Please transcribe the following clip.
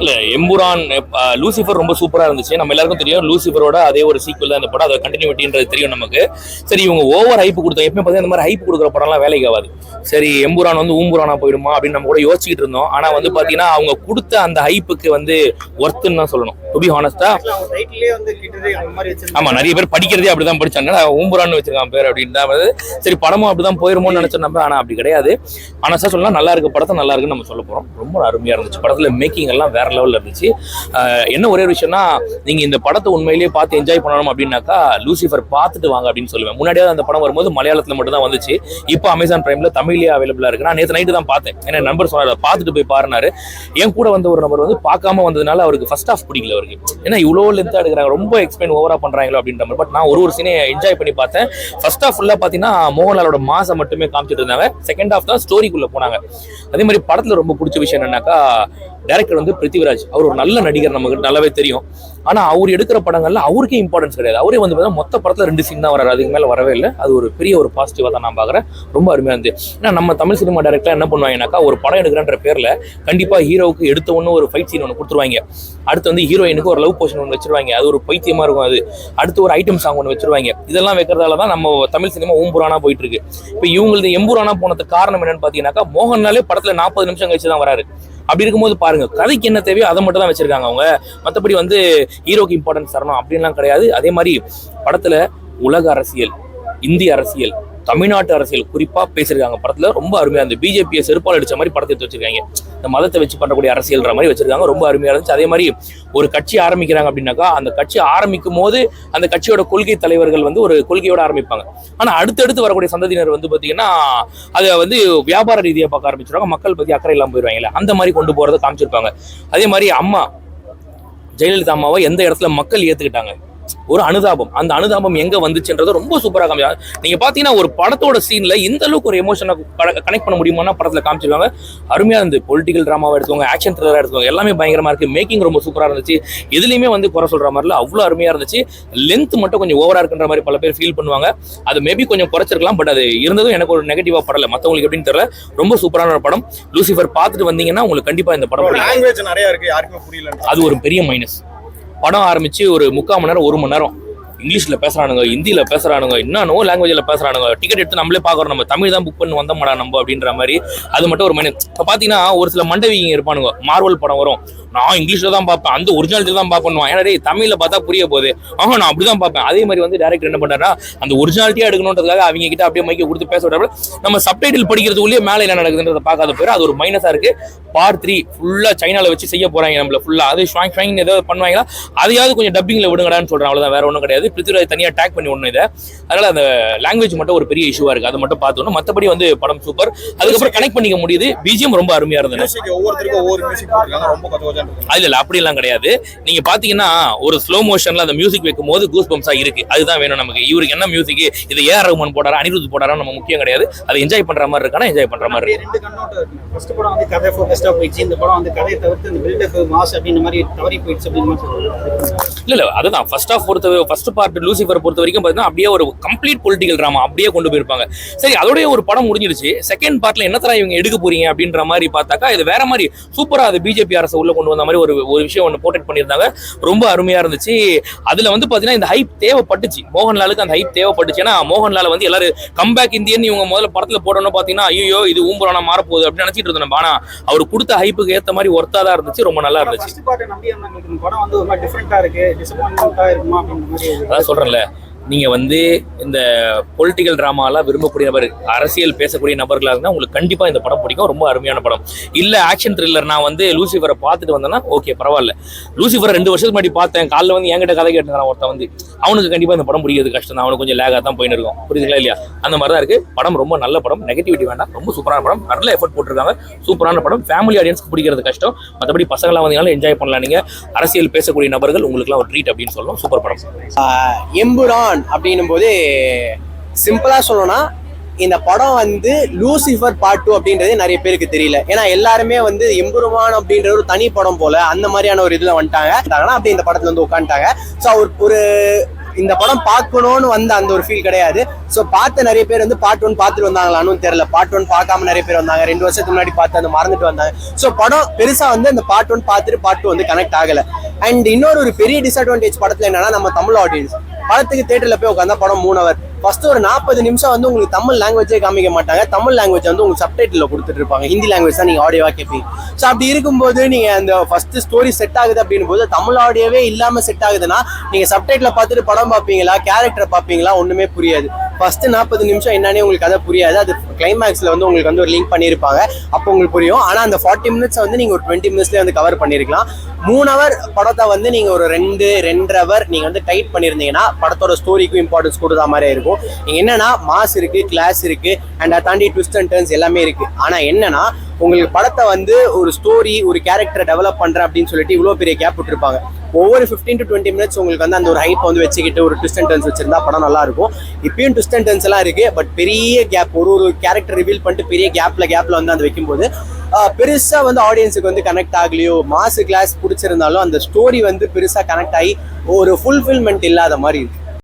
இல்ல எம்புரான் அஹ், லூசிஃபர் ரொம்ப சூப்பரா இருந்துச்சு. நம்ம எல்லாருக்கும் தெரியும் லூசிஃபரோட அதே ஒரு சீக்குவல் தான் இந்த படம். அதை கண்டினியூட்டின்றது தெரியும் நமக்கு. சரி இவங்க ஓவர் ஹைப் கொடுத்தோம் எப்பவுமே பார்த்தீங்கன்னா இந்த மாதிரி ஹைப் கொடுக்குற படம்லாம் வேலைக்கு ஆகாது. சரி எம்புரான் வந்து ஊம்புரானா போயிடுமா அப்படின்னு நம்ம கூட யோசிச்சுட்டு இருந்தோம். ஆனா வந்து பாத்தீங்கன்னா அவங்க கொடுத்த அந்த ஹைப்புக்கு வந்து ஒர்த்துன்னு தான் சொல்லணும். டு பி ஹானஸ்டா வந்து ஆமா நிறைய பேர் படிக்கிறதே அப்படிதான் படிச்சாங்க. நான் ஊம்புரான்னு வச்சிருக்கான் பேர் அப்படின்னு தான் சரி படமும் அப்படிதான் போயிருமோன்னு நினைச்சோம் நம்ம ஆனா அப்படி கிடையாது. ஆனா சொல்லலாம் நல்லா இருக்கு படத்தை நல்லா இருக்குன்னு நம்ம சொல்ல போறோம். ரொம்ப அருமையா இருந்துச்சு. படத்துல மேக்கிங் எல்லாம் வேற லெவலில் இருந்துச்சு. என்ன ஒரே விஷயம்னா நீங்கள் இந்த படத்தை உண்மையிலேயே பார்த்து என்ஜாய் பண்ணணும் அப்படின்னாக்கா லூசிஃபர் பார்த்துட்டு வாங்க அப்படின்னு சொல்லுவேன். முன்னாடியே அந்த படம் வரும்போது மலையாளத்தில் மட்டும் தான் வந்துச்சு. இப்போ அமேசான் பிரைமில் தமிழ்லேயே அவைலபிளாக இருக்கு. நான் நேற்று நைட்டு தான் பார்த்தேன். ஏன்னா நம்பர் சொன்னார் பார்த்துட்டு போய் பாருனாரு என் கூட வந்த ஒரு நபர் வந்து பார்க்காம வந்ததுனால அவருக்கு ஃபர்ஸ்ட் ஆஃப் பிடிக்கல அவருக்கு. ஏன்னா இவ்வளோ லென்த்தாக எடுக்கிறாங்க ரொம்ப எக்ஸ்பிளைன் ஓவரா பண்ணுறாங்களோ அப்படின்ற மாதிரி. பட் நான் ஒரு ஒரு சீனை என்ஜாய் பண்ணி பார்த்தேன். ஃபர்ஸ்ட் ஆஃப் ஃபுல்லாக பார்த்தீங்கன்னா மோகன்லாலோட மாசம் மட்டுமே காமிச்சிட்டு இருந்தாங்க. செகண்ட் ஆஃப் தான் ஸ்டோரிக்குள்ளே போனாங்க. அதே மாதிரி படத்தில் ரொம்ப பிடிச்ச விஷயம் என்னன்னாக்கா டேரக்டர் வந்து பிருத்திவிராஜ். அவர் ஒரு நல்ல நடிகர் நமக்கு நல்லாவே தெரியும். ஆனால் அவர் எடுக்கிற படங்கள்ல அவருக்கே இம்பார்ட்டன்ஸ் கிடையாது. அவரே வந்து பார்த்தீங்கன்னா மொத்த படத்தில் ரெண்டு சீன் தான் வராது அதுக்கு மேலே வரவே இல்லை. அது ஒரு பெரிய ஒரு பாசிட்டிவாக தான் நான் பார்க்குறேன். ரொம்ப அருமையாக இருந்து ஏன்னா நம்ம தமிழ் சினிமா டேரக்டர் என்ன பண்ணுவாங்கனாக்கா ஒரு படம் எடுக்கிறன்ற பேரில் கண்டிப்பாக ஹீரோவுக்கு எடுத்த ஒன்று ஒரு ஃபைட் சீன் ஒன்று கொடுத்துருவாங்க. அடுத்து வந்து ஹீரோயினுக்கு ஒரு லவ் போர்ஷன் ஒன்று வச்சிருவாங்க. அது ஒரு பைத்தியமாக இருக்கும் அது. அடுத்து ஒரு ஐட்டம் சாங் ஒன்று வச்சிருவாங்க. இதெல்லாம் வைக்கிறதால தான் நம்ம தமிழ் சினிமா ஊம்புரானா போயிட்டு இருக்கு. இப்போ இவங்களுக்கு எம்புரானா போனதுக்கு காரணம் என்னன்னு பார்த்தீங்கன்னாக்கா மோகன்லாலே படத்தில் நாற்பது நிமிஷம் கழிச்சு தான் வராரு. அப்படி இருக்கும்போது பாருங்க கதைக்கு என்ன தேவையோ அதை மட்டும் தான் வச்சிருக்காங்க அவங்க. மற்றபடி வந்து ஹீரோக்கு இம்பார்ட்டன்ஸ் தரணும் அப்படின்லாம் கிடையாது. அதே மாதிரி படத்துல உலக அரசியல் இந்திய அரசியல் தமிழ்நாட்டு அரசியல் குறிப்பா பேசியிருக்காங்க. படத்துல ரொம்ப அருமையா இருந்துச்சு பிஜேபியை செருப்பால் அடிச்ச மாதிரி படத்தை எடுத்து வச்சிருக்காங்க. இந்த மதத்தை வச்சு பண்ணக்கூடிய அரசியல்ன்ற மாதிரி வச்சிருக்காங்க. ரொம்ப அருமையா இருந்துச்சு. அதே மாதிரி ஒரு கட்சி ஆரம்பிக்கிறாங்க அப்படின்னாக்கா அந்த கட்சி ஆரம்பிக்கும் போது அந்த கட்சியோட கொள்கை தலைவர்கள் வந்து ஒரு கொள்கையோட ஆரம்பிப்பாங்க. ஆனா அடுத்தடுத்து வரக்கூடிய சந்ததியினர் வந்து பாத்தீங்கன்னா அதை வந்து வியாபார ரீதியா பார்க்க ஆரம்பிச்சிருவாங்க. மக்கள் பத்தி அக்கறை இல்லாம போயிடுவாங்கல்ல அந்த மாதிரி கொண்டு போறதை காமிச்சிருப்பாங்க. அதே மாதிரி அம்மா ஜெயலலிதா அம்மாவை எந்த இடத்துல மக்கள் ஏத்துக்கிட்டாங்க? ஒரு அனுதாபம். அந்த அனுதாபம் எங்க வந்துச்சுன்றது ரொம்ப சூப்பரா காமிச்சா நீங்க பாத்தீங்கன்னா ஒரு படத்தோட சீன்ல இந்த அளவுக்கு ஒரு எமோஷனை கனெக்ட் பண்ண முடியுமானா படத்துல காமிச்சிருக்காங்க. அருமையா இருந்து பொலிட்டிக்கல் ட்ராமாவா எடுத்துக்கோங்க ஆக்ஷன் த்ரில்லரா எடுத்துக்கோங்க எல்லாமே பயங்கரமா இருக்கு. மேக்கிங் ரொம்ப சூப்பரா இருந்துச்சு. எதுலயுமே வந்து குறை சொல்ற மாதிரில அவ்வளவு அருமையா இருந்துச்சு. லென்த் மட்டும் கொஞ்சம் ஓவரா இருக்குன்ற மாதிரி பல பேர் ஃபீல் பண்ணுவாங்க. அது மேபி கொஞ்சம் குறைச்சிருக்கலாம் பட் அது இருந்ததும் எனக்கு ஒரு நெகட்டிவா படல. மத்தவங்களுக்கு எப்படின்னு தெரியல. ரொம்ப சூப்பரான ஒரு படம். லூசிஃபர் பார்த்துட்டு வந்தீங்கன்னா உங்களுக்கு கண்டிப்பா இந்த படம் நிறைய இருக்கு. யாருக்குமே புரியல அது ஒரு பெரிய மைனஸ் படம் ஆரம்பிச்சு ஒரு முக்கால் மணி நேரம் ஒரு மணி நேரம். இங்கிலீஷில் பேசுறானுங்க ஹிந்தியில் பேசுறானுங்க இன்னும் லாங்குவேஜில் பேசுகிறானுங்க டிக்கெட் எடுத்து நம்மளே பார்க்குறோம். நம்ம தமிழ் தான் புக் பண்ணி வந்தோம்டா நம்ம அப்படின்ற மாதிரி. அது மட்டும் ஒரு மைனஸ் இப்போ பார்த்தீங்கன்னா ஒரு சில மண்டவிங்க இருப்பானுங்க. மார்வல் படம் வரும். நான் இங்கிலீஷில் தான் பார்ப்பேன். அந்த ஒரிஜினாலிட்டி தான் பார்ப்பேன் ஏன்னா தமிழில் பார்த்தா புரிய போகுது. ஆஹா நான் அப்படி தான் பார்ப்பேன். அதே மாதிரி வந்து டேரக்டர் என்ன பண்றாருன்னா அந்த ஒரிஜினாலிட்டியாக எடுக்கணுன்றதுக்காக அவங்க கிட்ட அப்படியே மைக்கை கொடுத்து பேச விடாம நம்ம சப்டைட்டில் படிக்கிறதுக்குள்ளேயே மேலே என்ன நடக்குதுன்றதை பார்க்காத பேர் அது ஒரு மைனஸாக இருக்குது பார்ட் த்ரீ ஃபுல்லாக சைனால வச்சு செய்ய போகிறாங்க நம்மள ஃபுல்லாக அது ஷாங் ஷாங் ஏதாவது பண்ணுவாங்களா? அதையாவது கொஞ்சம் டப்பிங்கில் விடுங்கடான்னு சொல்கிறேன் அவ்வளோதான் வேற ஒன்றும் கிடையாது. பிருத்திவிராஜ் தனியா டேக் பண்ணி ஒண்ணு இதை. அதனால அந்த லாங்குவேஜ் மட்டும் ஒரு பெரிய இஷ்யூவா இருக்கு. அதை மட்டும் பார்த்தோம் மத்தபடி வந்து படம் சூப்பர் அதுக்கப்புறம் கனெக்ட் பண்ணிக்க முடியுது. பிஜிஎம் ரொம்ப அருமையா இருந்தது. அது இல்ல அப்படிலாம் கிடையாது. நீங்க பாத்தீங்கன்னா ஒரு ஸ்லோ மோஷன்ல அந்த மியூசிக் வைக்கும் போது கூஸ் பம்ஸா இருக்கு. அதுதான் வேணும் நமக்கு. இவருக்கு என்ன மியூசிக் இது ஏஆர் ரகுமான் போடாரா அனிருத் போடாரா நம்ம முக்கியம் கிடையாது. அதை என்ஜாய் பண்ற மாதிரி இருக்கானா என்ஜாய் பண்ற மாதிரி ஃபர்ஸ்ட் படம் வந்து கதை ஃபோக்கஸ்டா போயிடுச்சு. இந்த படம் வந்து கதையை தவிர்த்து இந்த பில்டப் மாஸ் அப்படின்ற மாதிரி தவறி போயிடுச்சு அப்படின்னு இல்ல இல்ல அதுதான். ஃபர்ஸ்ட் ஆஃப் பொறுத்த ஃபர்ஸ்ட் பார்ட் லூசிஃபர் பொறுத்த வரைக்கும் பார்த்தீங்கன்னா அப்படியே ஒரு கம்ப்ளீட் பொலிட்டிக்கல் ட்ராமா அப்படியே கொண்டு போயிருப்பாங்க. சரி அதோடய ஒரு படம் முடிஞ்சிருச்சு. செகண்ட் பார்ட்ல என்ன தர இவங்க எடுக்க போறீங்க அப்படின்ற மாதிரி பார்த்தாக்கா இது வேற மாதிரி சூப்பரா அது பிஜேபி அரசு உள்ள கொண்டு வந்த மாதிரி ஒரு ஒரு விஷயம் ஒன்று போர்ட்ரேட் பண்ணியிருந்தாங்க. ரொம்ப அருமையா இருந்துச்சு. அதுல வந்து பாத்தீங்கன்னா இந்த ஹைப் தேவைப்பட்டுச்சு. மோகன்லாலுக்கு அந்த ஹைப் தேவைப்பட்டுச்சு. ஏன்னா மோகன்லால் வந்து எல்லாரும் கம்பேக் இந்தியன் இவங்க முதல்ல படத்துல போடணும் பாத்தீங்கன்னா ஐயோ இது ஊம்புறானா மாறப்போகுது அப்படின்னு நினைச்சிட்டு இருந்தோம் நம்ம. ஆனா அவர் கொடுத்த ஹைப்புக்கு ஏத்த மாதிரி ஒர்த்தா தான் இருந்துச்சு. ரொம்ப நல்லா இருந்துச்சு. அதான் சொல்றேன்ல. நீங்கள் வந்து இந்த பொலிட்டிக்கல் ட்ராமாலாம் விரும்பக்கூடிய நபர் அரசியல் பேசக்கூடிய நபர்களாக இருந்தால் உங்களுக்கு கண்டிப்பாக இந்த படம் பிடிக்கும். ரொம்ப அருமையான படம். இல்லை ஆக்ஷன் த்ரில்லர் நான் வந்து லூசிஃபரை பார்த்துட்டு வந்தேன்னா ஓகே பரவாயில்ல. லூசிஃபரை ரெண்டு வருஷத்துக்கு முன்னாடி பார்த்தேன். காலைல வந்து என்கிட்ட கதை கேட்டுக்கிறான் ஒருத்தன் வந்து. அவனுக்கு கண்டிப்பாக இந்த படம் பிடிக்கிறது கஷ்டம் தான். அவனுக்கு கொஞ்சம் லேகாக தான் போயின்னு இருக்கும். புரியுதுங்களா இல்லையா? அந்த மாதிரி தான் இருக்குது படம் ரொம்ப நல்ல படம். நெகட்டிவிட்டி வேண்டாம். ரொம்ப சூப்பரான படம். நல்ல எஃபர்ட் போட்டிருக்காங்க. சூப்பரான படம். ஃபேமிலி ஆடியன்ஸ்க்கு பிடிக்கிறது கஷ்டம். மற்றபடி பசங்களாம் வந்தீங்கன்னா என்ஜாய் பண்ணலாம் நீங்கள் அரசியல் பேசக்கூடிய நபர்கள் உங்களுக்குலாம் ஒரு ட்ரீட் அப்படின்னு சொல்லலாம் சூப்பர் படம். எம்புரான். அப்படின்னும் போது சிம்பிளா சொல்லணும்னா இந்த படம் வந்து லூசிஃபர் பார்ட் டூ அப்படின்றதே நிறைய பேருக்கு தெரியல. ஏன்னா எல்லாருமே வந்து எம்புருமான் அப்படின்ற ஒரு தனி படம் போல அந்த மாதிரியான ஒரு இதுல வந்துட்டாங்க. அப்படி இந்த படத்துல வந்து உட்காந்துட்டாங்க. ஸோ அவர் ஒரு இந்த படம் பார்க்கணும்னு வந்த அந்த ஒரு ஃபீல் கிடையாது. ஸோ பார்த்த நிறைய பேர் வந்து பார்ட் ஒன் பார்த்துட்டு வந்தாங்களான்னு தெரியல. பார்ட் ஒன் பார்க்காம நிறைய பேர் வந்தாங்க. ரெண்டு வருஷத்துக்கு முன்னாடி பார்த்து அந்த மறந்துட்டு வந்தாங்க. ஸோ படம் பெருசா வந்து அந்த பார்ட் ஒன் பார்த்துட்டு பார்ட் டூ வந்து கனெக்ட் ஆகல. அண்ட் இன்னொரு ஒரு பெரிய டிஸ்அட்வான்டேஜ் படத்துல என்னன்னா நம்ம தமிழ் ஆடியன்ஸ் படத்துக்கு தேட்டர்ல போய் உட்காந்தா படம் மூணு அவர் ஃபர்ஸ்ட் ஒரு நாற்பது நிமிஷம் வந்து உங்களுக்கு தமிழ் லாங்குவேஜே காமிக்க மாட்டாங்க. தமிழ் லாங்குவேஜ் வந்து உங்களுக்கு சப்டைட்டில் கொடுத்துட்டு இருப்பாங்க ஹிந்தி லாங்குவேஜ் தான் நீங்க ஆடியோவா கேட்பீங்க ஸோ அப்படி இருக்கும்போது நீங்க அந்த ஃபர்ஸ்ட் ஸ்டோரி செட் ஆகுது அப்படின்னும் போது தமிழ் ஆடியோவே இல்லாம செட் ஆகுதுன்னா நீங்க சப்டைட்டில் பார்த்துட்டு படம் பார்ப்பீங்களா கேரக்டர் பார்ப்பீங்களா ஒண்ணுமே புரியாது. ஃபஸ்ட்டு நாற்பது நிமிஷம் என்னன்னே உங்களுக்கு கதை புரியாது. அது கிளைமேக்ஸில் வந்து உங்களுக்கு வந்து ஒரு லிங்க் பண்ணியிருப்பாங்க. அப்போ உங்களுக்கு புரியும். ஆனால் அந்த ஃபார்ட்டி மினிட்ஸ் வந்து நீங்கள் ஒரு டுவெண்ட்டி மினிட்ஸ்லேயே வந்து கவர் பண்ணியிருக்கலாம். மூணு ஹவர் படத்தை வந்து நீங்கள் ஒரு ரெண்டு ரெண்டரை ஹவர் நீங்கள் வந்து டைட் பண்ணியிருந்தீங்கன்னா படத்தோட ஸ்டோரிக்கும் இம்பார்ட்டன்ஸ் கொடுத்த மாதிரி இருக்கும். நீங்கள் என்னென்னா மாஸ் இருக்குது கிளாஸ் இருக்குது அண்ட் அதை தாண்டி ட்விஸ்ட் அண்ட் டர்ன்ஸ் எல்லாமே இருக்குது ஆனால் என்னென்னா உங்களுக்கு படத்தை வந்து ஒரு ஸ்டோரி ஒரு கேரக்டரை டெவலப் பண்ணுறேன் அப்படின்னு சொல்லிட்டு இவ்வளோ பெரிய கேப் விட்டுருப்பாங்க. ஒவ்வொரு ஃபிஃப்டீன் டு டுவெண்ட்டி மினிட்ஸ் உங்களுக்கு வந்து அந்த ஒரு ஹைப் வந்து வச்சுக்கிட்டு ஒரு ட்விஸ்ட் அண்ட் டர்ன்ஸ் வச்சிருந்தா படம் நல்லா இருக்கும் இப்பயும் ட்விஸ்ட் அண்ட் டர்ன்ஸ் எல்லாம் இருக்கு பட் பெரிய கேப் ஒரு ஒரு கேரக்டர் ரிவீல் பண்ணிட்டு பெரிய கேப்ல கேப்ல வந்து அந்த வைக்கும்போது பெருசாக பெருசா வந்து ஆடியன்ஸுக்கு வந்து கனெக்ட் ஆகலையோ மாசு கிளாஸ் பிடிச்சிருந்தாலும் அந்த ஸ்டோரி வந்து பெருசா கனெக்ட் ஆகி ஒரு ஃபுல்ஃபில்மெண்ட் இல்லாத மாதிரி இருக்கு.